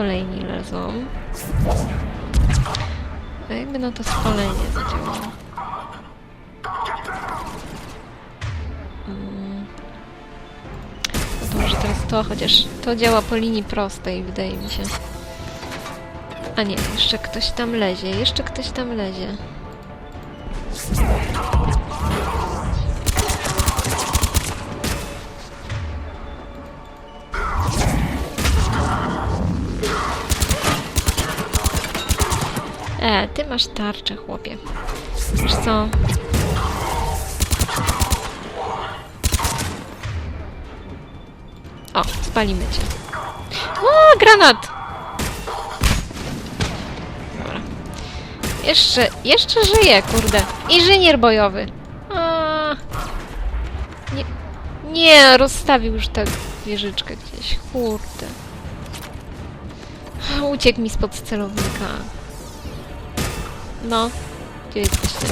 kolejni lezą. A jakby na to spalenie zadziałało? Mm. No to może teraz to, chociaż to działa po linii prostej, wydaje mi się. A nie, jeszcze ktoś tam lezie, jeszcze ktoś tam lezie. E, ty masz tarczę, chłopie. Wiesz co? O, spalimy cię. O, granat! Dobra. Jeszcze, jeszcze żyje, kurde. Inżynier bojowy. A. Nie, nie, rozstawił już tę wieżyczkę gdzieś. Kurde. Uciekł mi spod celownika. No, gdzie jesteście?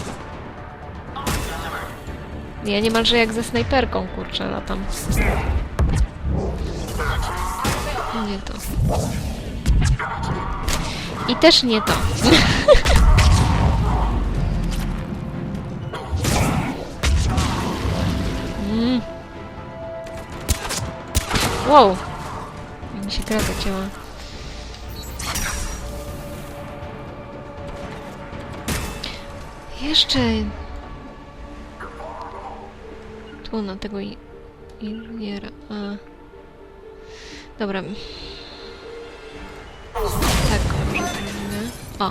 Ja niemalże jak ze snajperką, kurczę, latam. Nie to. I też nie to. mm. Wow. Mi się gra. Jeszcze... Tu na tego inżyniera. A. Dobra. Tak, może zrobimy. O.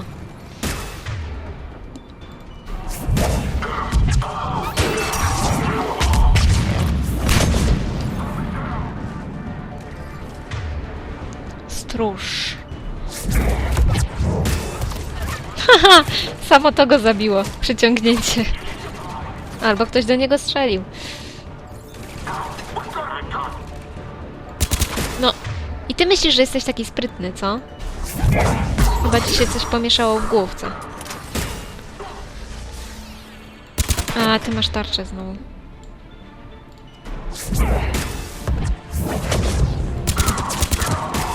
Stróż. Haha! Samo to go zabiło. Przyciągnięcie. Albo ktoś do niego strzelił. No. I ty myślisz, że jesteś taki sprytny, co? Chyba ci się coś pomieszało w główce. A, ty masz tarczę znowu.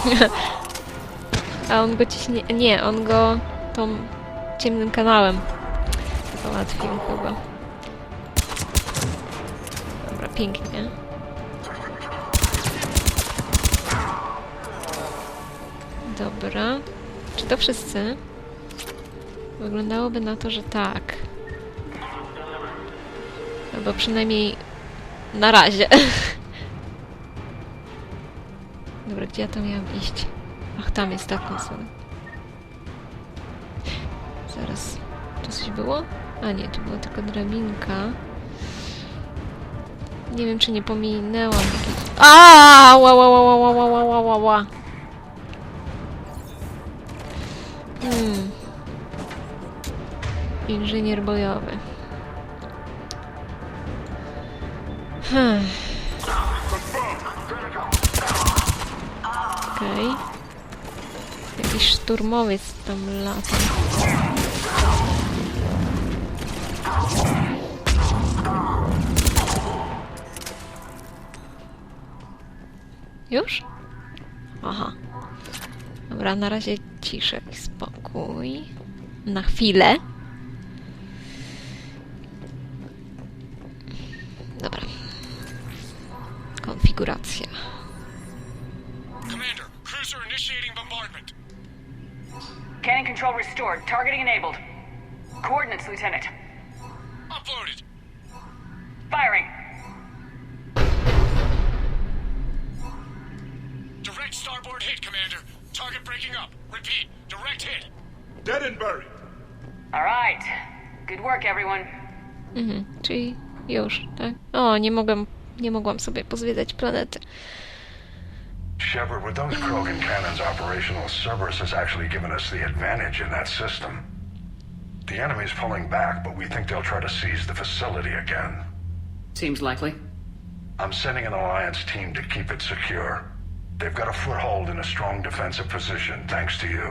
A on go ciśnie... Nie, on go tą ciemnym kanałem załatwił chyba. Dobra, pięknie. Dobra. Czy to wszyscy? Wyglądałoby na to, że tak. Albo przynajmniej na razie. Dobra, gdzie ja tam miałam iść? Ach, tam jest ta konsola. Coś było? A nie, tu była tylko drabinka. Nie wiem, czy nie pominęłam jakiejś... A! Ła, ła, ła, ła, ła, ła, ła, ła. Hmm. Inżynier bojowy. Hmm. Okej. Jakiś szturmowiec tam lata. Już? Aha. Dobra, na razie ciszę i spokój. Na chwilę. Dobra. Konfiguracja. Commander, cruiser initiating bombardment. Cannon control restored. Targeting enabled. Coordinates, Lieutenant. Good work, everyone. Mhm, czyli już, tak? O, nie mogłam, nie mogłam sobie pozwiedzać planety. Shepard, with those Krogan cannons operational, Cerberus has actually given us the advantage in that system. The enemy's pulling back, but we think they'll try to seize the facility again. Seems likely. I'm sending an Alliance team to keep it secure. They've got a foothold in a strong defensive position, thanks to you.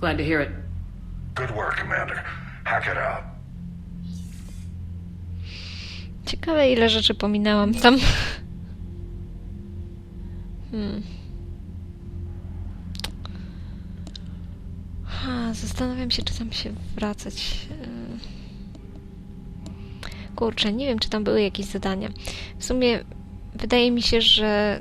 Glad to hear it. Good work, Commander. Hack it out. Ciekawe ile rzeczy pominęłam tam. Hmm. Ha, zastanawiam się, czy tam się wracać. Yy. Kurczę, nie wiem, czy tam były jakieś zadania. W sumie wydaje mi się, że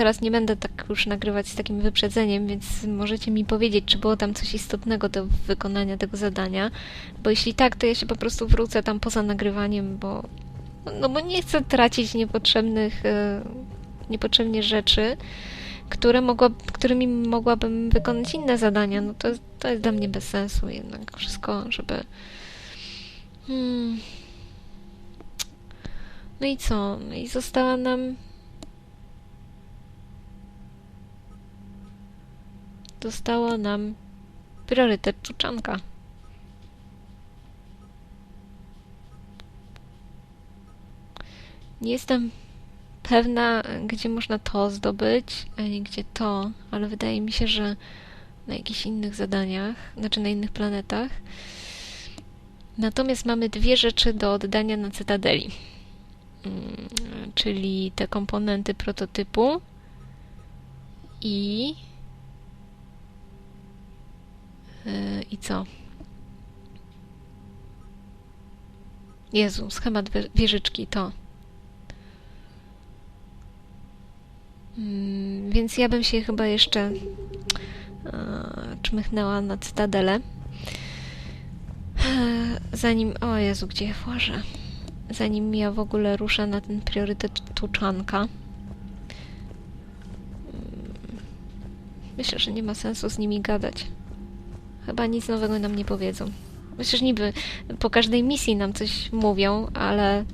teraz nie będę tak już nagrywać z takim wyprzedzeniem, więc możecie mi powiedzieć, czy było tam coś istotnego do wykonania tego zadania. Bo jeśli tak, to ja się po prostu wrócę tam poza nagrywaniem, bo no bo nie chcę tracić niepotrzebnych, e, niepotrzebnie rzeczy, które mogła, którymi mogłabym wykonać inne zadania. No to, to jest dla mnie bez sensu jednak wszystko, żeby... Hmm. No i co? No i została nam... Została nam priorytet Czuczanka. Nie jestem pewna, gdzie można to zdobyć, ani gdzie to, ale wydaje mi się, że na jakichś innych zadaniach, znaczy na innych planetach. Natomiast mamy dwie rzeczy do oddania na Cytadeli. Mm, Czyli te komponenty prototypu i. I co? Jezu, schemat wie- wieżyczki, to. Mm, Więc ja bym się chyba jeszcze e, czmychnęła na cytadelę. E, Zanim. O Jezu, gdzie ja włażę? Zanim ja w ogóle ruszę na ten priorytet tuczanka. Mm, Myślę, że nie ma sensu z nimi gadać. Chyba nic nowego nam nie powiedzą. Myślę, że niby po każdej misji nam coś mówią, ale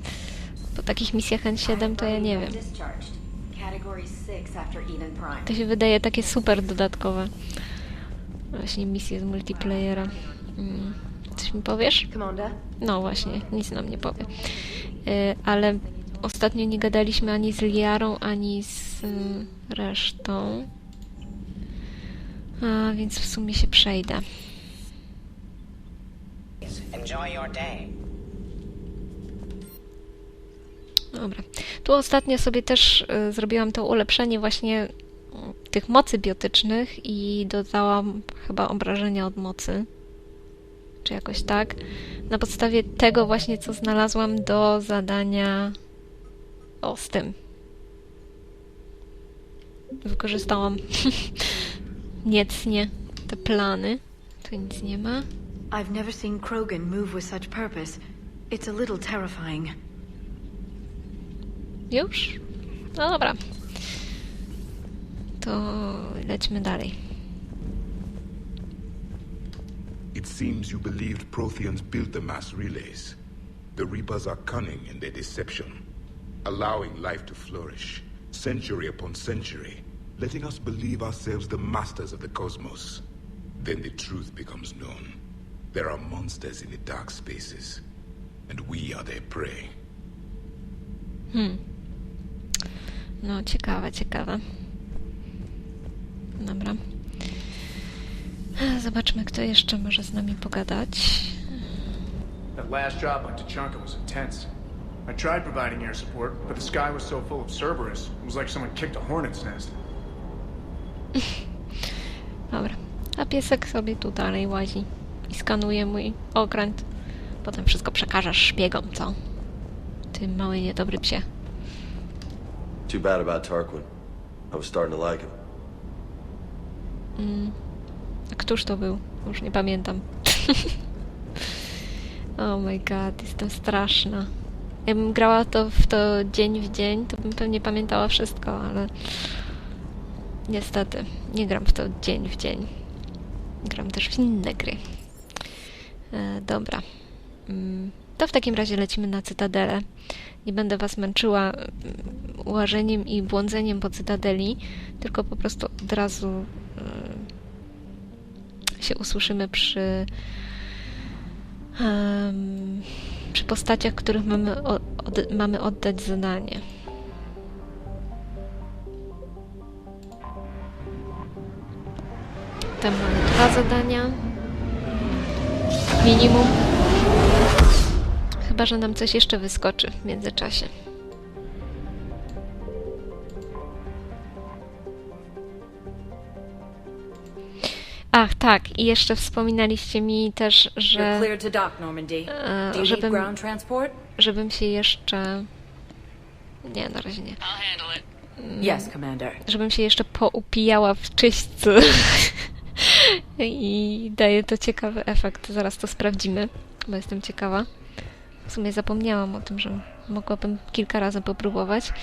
po takich misjach N7 to ja nie wiem. Discharged. Category 6 after Eden Prime. To się wydaje takie super dodatkowe. Właśnie misje z multiplayera. Mm. Coś mi powiesz? No właśnie, nic nam nie powie. Y, ale ostatnio nie gadaliśmy ani z Liarą, ani z y, resztą. A więc w sumie się przejdę. Dobra. Tu ostatnio sobie też y, zrobiłam to ulepszenie właśnie y, tych mocy biotycznych i dodałam chyba obrażenia od mocy. Czy jakoś tak. Na podstawie tego właśnie, co znalazłam do zadania o z tym. Wykorzystałam niecnie te plany. Tu nic nie ma. I've never seen Krogan move with such purpose. It's a little terrifying. Już? No dobra. To lećmy dalej. It seems you believed Protheans built the mass relays. The Reapers are cunning in their deception, allowing life to flourish, century upon century, letting us believe ourselves the masters of the cosmos. Then the truth becomes known. There are monsters in the dark spaces, and we are their prey. Hmm. No, ciekawe, ciekawe. Dobra. Zobaczmy, kto jeszcze może z nami pogadać. That last job on Tachanka was intense. I tried providing air support, but the sky was so full of Cerberus, it was like someone kicked a hornet's nest. Dobra. A piesek sobie tu dalej łazi i skanuje mój okręt. Potem wszystko przekażesz szpiegom, co? Ty mały, niedobry psie. Too bad about Tarquin. I was starting to like him. A któż to był? Już nie pamiętam. oh my god, jestem straszna. Jakbym grała to w to dzień w dzień, to bym pewnie pamiętała wszystko, ale niestety nie gram w to dzień w dzień. Gram też w inne gry. E, dobra. Mm, To w takim razie lecimy na Cytadelę. Nie będę Was męczyła mm, łażeniem i błądzeniem po Cytadeli, tylko po prostu od razu e, się usłyszymy przy przy postaciach, których mamy, od, mamy oddać zadanie. Tam mamy dwa zadania. Minimum. Chyba, że nam coś jeszcze wyskoczy w międzyczasie. Ach, tak, i jeszcze wspominaliście mi też, że e, żebym, żebym się jeszcze... Nie, na razie nie. Yes, Commander. Żebym się jeszcze poupijała w czyśćcu. I daje to ciekawy efekt. Zaraz to sprawdzimy, bo jestem ciekawa. W sumie zapomniałam o tym, że mogłabym kilka razy popróbować.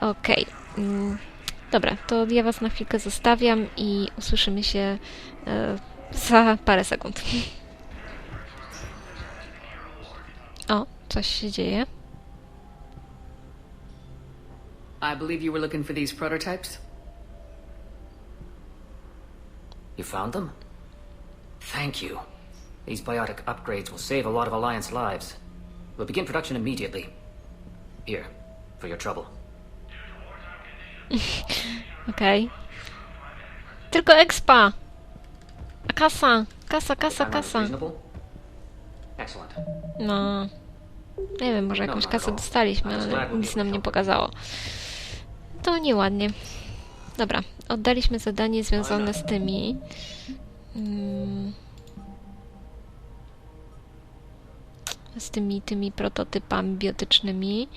Okej. Mm, Dobra, to ja Was na chwilkę zostawiam i usłyszymy się e, za parę sekund. O, coś się dzieje. I believe you were looking for these prototypes? You found them? Thank you. These biotic upgrades will save a lot of Alliance lives. We'll begin production immediately. Here, for your trouble. Okej. Tylko expa! A kasa! Kasa, kasa, kasa. No. Nie wiem, może jakąś kasę dostaliśmy, ale nic nam nie pokazało. To nieładnie. Dobra, oddaliśmy zadanie związane z tymi. Mm, z tymi, tymi prototypami biotycznymi.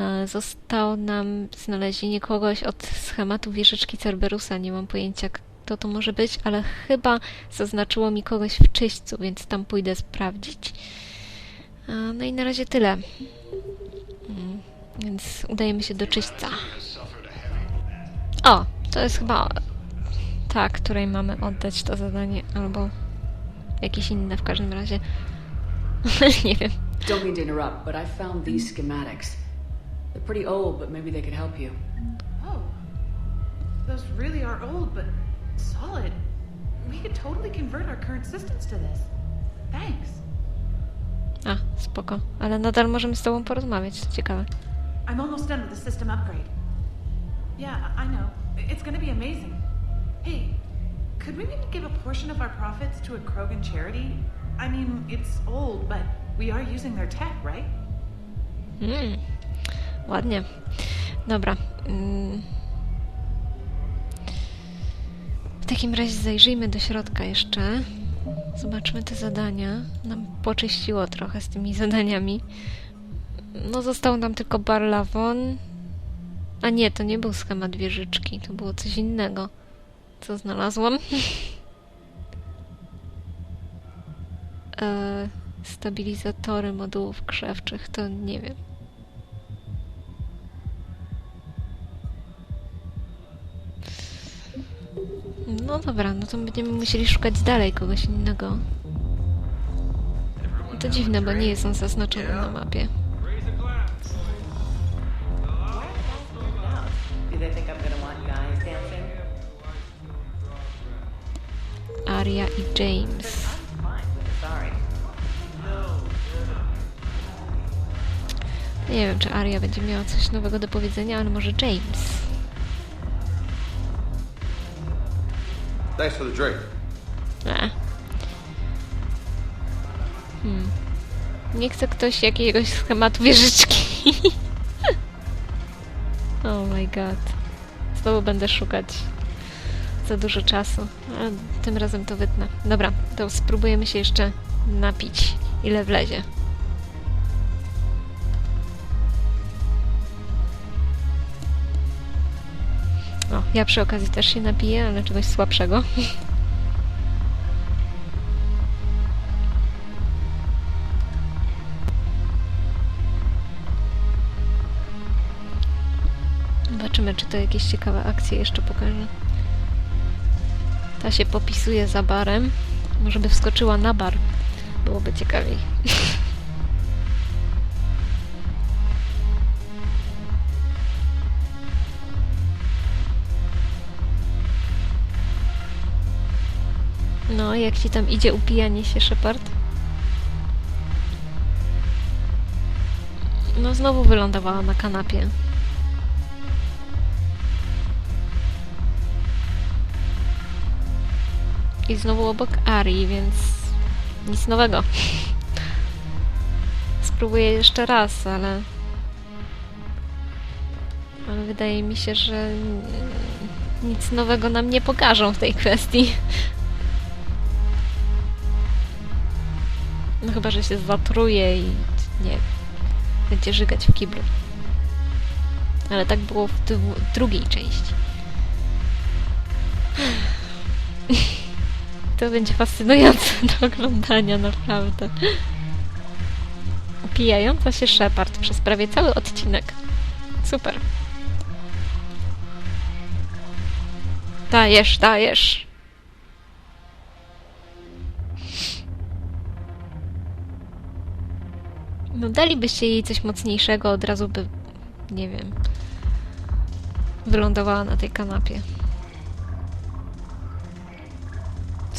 E, Zostało nam znalezienie kogoś od schematu wieżyczki Cerberusa. Nie mam pojęcia, kto to może być, ale chyba zaznaczyło mi kogoś w czyśćcu, więc tam pójdę sprawdzić. A, No i na razie tyle. Mm, Więc udajemy się do czyśćca. O, to jest chyba ta, której mamy oddać to zadanie, albo jakieś inne w każdym razie. Nie wiem. Don't mean to interrupt, but I found these schematics. They're pretty old, but maybe they could help you. Oh. Those really are old, but solid. We could totally convert our current systems to this. Thanks. A, spoko. Ale nadal możemy z tobą porozmawiać, to ciekawe. I'm almost done with the system upgrade. Yeah, I I know. It's gonna be amazing. Hey, could we maybe give a portion of our profits to a Krogan charity? I mean, it's old, but we are using their tech, right? Mm, ładnie. Dobra. Mm. W takim razie zajrzyjmy do środka jeszcze. Zobaczmy te zadania. Nam poczyściło trochę z tymi zadaniami. No, został nam tylko Barlawon. A nie, to nie był schemat wieżyczki, to było coś innego. Co znalazłam? e, stabilizatory modułów krzewczych, to nie wiem. No dobra, no to będziemy musieli szukać dalej kogoś innego. To dziwne, bo nie jest on zaznaczony na mapie. Aria i James. Nie wiem, czy Aria będzie miała coś nowego do powiedzenia, ale może James. Thanks for the drink. Hmm. Nie chce ktoś jakiegoś schematu wieżyczki. oh my god. Znowu będę szukać za dużo czasu. A tym razem to wytnę. Dobra, to spróbujemy się jeszcze napić, ile wlezie. O, ja przy okazji też się napiję, ale czegoś słabszego. Zobaczymy, czy to jakieś ciekawe akcje jeszcze pokaże. Ta się popisuje za barem. Może by wskoczyła na bar. Byłoby ciekawiej. No, jak ci tam idzie upijanie się, Shepard? No, znowu wylądowała na kanapie. i znowu obok Ari, więc nic nowego. Spróbuję jeszcze raz, ale... Ale wydaje mi się, że nic nowego nam nie pokażą w tej kwestii. No chyba, że się zatruje i nie będzie żygać w kiblu. Ale tak było w drugiej części. To będzie fascynujące do oglądania, naprawdę. Upijająca się Shepard przez prawie cały odcinek. Super. Dajesz, dajesz. No dalibyście jej coś mocniejszego, od razu by, nie wiem, wylądowała na tej kanapie.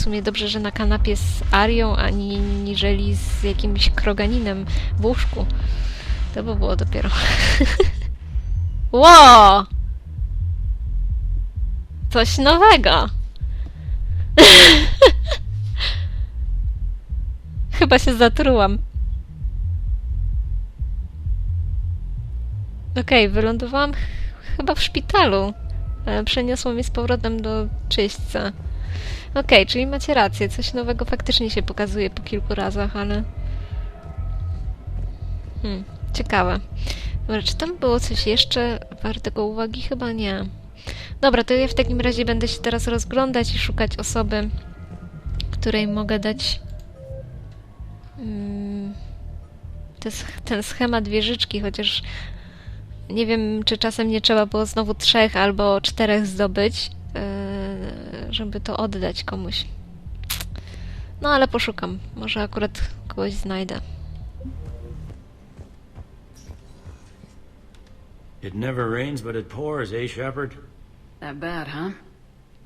W sumie dobrze, że na kanapie z Arią, ani niżeli z jakimś kroganinem w łóżku. To by było dopiero. Ło! Coś nowego. Chyba się zatrułam. Okej, wylądowałam ch- chyba w szpitalu. ale Przeniosło mnie z powrotem do czyśćca. Okej, czyli macie rację. Coś nowego faktycznie się pokazuje po kilku razach, ale... Hmm, ciekawe. Dobra, czy tam było coś jeszcze wartego uwagi? Chyba nie. Dobra, to ja w takim razie będę się teraz rozglądać i szukać osoby, której mogę dać mm, sch- ten schemat wieżyczki, chociaż nie wiem, czy czasem nie trzeba było znowu trzech albo czterech zdobyć, yy, żeby to oddać komuś. No ale poszukam. Może akurat kogoś znajdę. It never rains, but it pours, eh, Shepard? That bad, huh?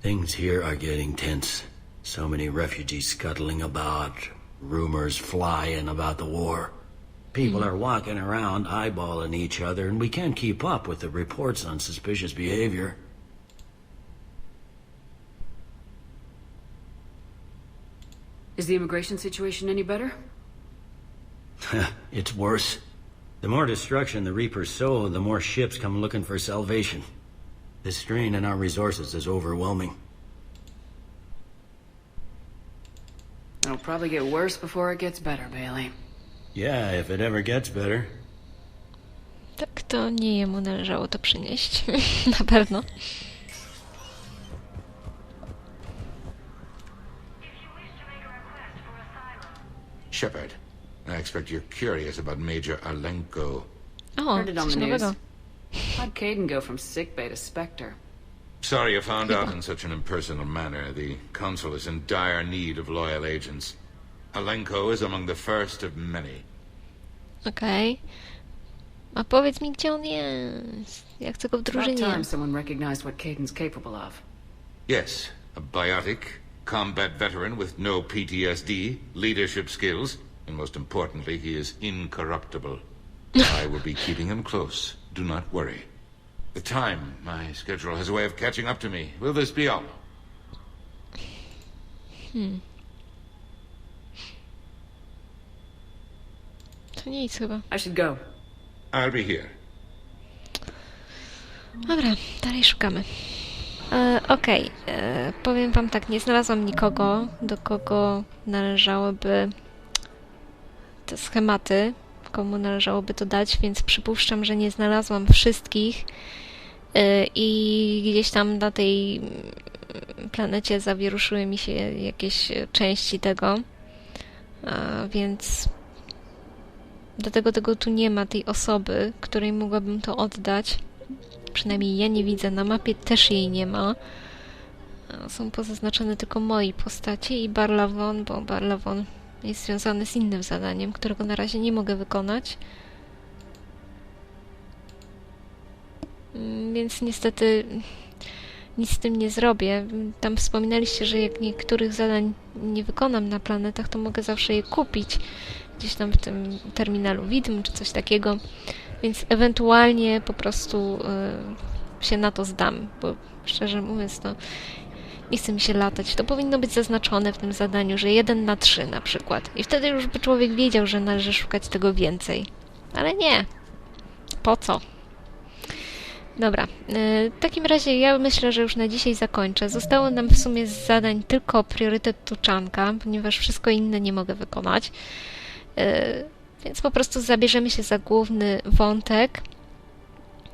Things here are getting tense. So many refugees scuttling about, rumors flying about the war. People are walking around eyeballing each other, and we can't keep up with the reports on suspicious behavior. Is the immigration situation any better? it's worse. The more destruction the Reapers sow, the more ships come looking for salvation. The strain on our resources is overwhelming. It'll probably get worse before it gets better, Bailey. Yeah, if it ever gets better. Tak, to nie jemu należało to przynieść. Na pewno. Shepard, I expect you're curious about Major Alenko. O, Heard it on the news. nowego. How'd Caden go from sickbay to Spectre? Sorry you found out in such an impersonal manner. The Council is in dire need of loyal agents. Alenko is among the first of many. Okej. A powiedz mi, gdzie on jest? Ja chcę go w About drużynie. time someone recognized what Caden's capable of. Yes, a biotic, combat veteran with no PTSD, leadership skills, and most importantly, he is incorruptible. I will be keeping him close. Do not worry. The time, my schedule has a way of catching up to me. Will this be all? Hmm. To nic chyba. I should go. I'll be here. Dobra, dalej szukamy. E, Okej, e, powiem wam tak, nie znalazłam nikogo, do kogo należałoby te schematy, komu należałoby to dać, więc przypuszczam, że nie znalazłam wszystkich e, i gdzieś tam na tej mm, planecie zawieruszyły mi się jakieś części tego, więc dlatego tego tu nie ma, tej osoby, której mogłabym to oddać. Przynajmniej ja nie widzę. Na mapie też jej nie ma. A Są pozaznaczone tylko moi postaci i Barlavon, bo Barlavon jest związany z innym zadaniem, którego na razie nie mogę wykonać. Mm, Więc niestety nic z tym nie zrobię. Tam wspominaliście, że jak niektórych zadań nie wykonam na planetach, to mogę zawsze je kupić gdzieś tam w tym terminalu widm czy coś takiego. Więc ewentualnie po prostu y, się na to zdam, bo szczerze mówiąc, to nie chce mi się latać. To powinno być zaznaczone w tym zadaniu, że 1 na 3 na przykład. I wtedy już by człowiek wiedział, że należy szukać tego więcej. Ale nie. Po co? Dobra, y, w takim razie ja myślę, że już na dzisiaj zakończę. Zostało nam w sumie z zadań tylko priorytet tuczanka, ponieważ wszystko inne nie mogę wykonać. Więc po prostu zabierzemy się za główny wątek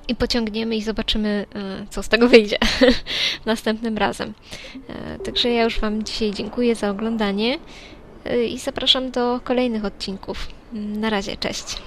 i pociągniemy i zobaczymy, co z tego wyjdzie następnym razem. Także ja już Wam dzisiaj dziękuję za oglądanie i zapraszam do kolejnych odcinków. Na razie, cześć.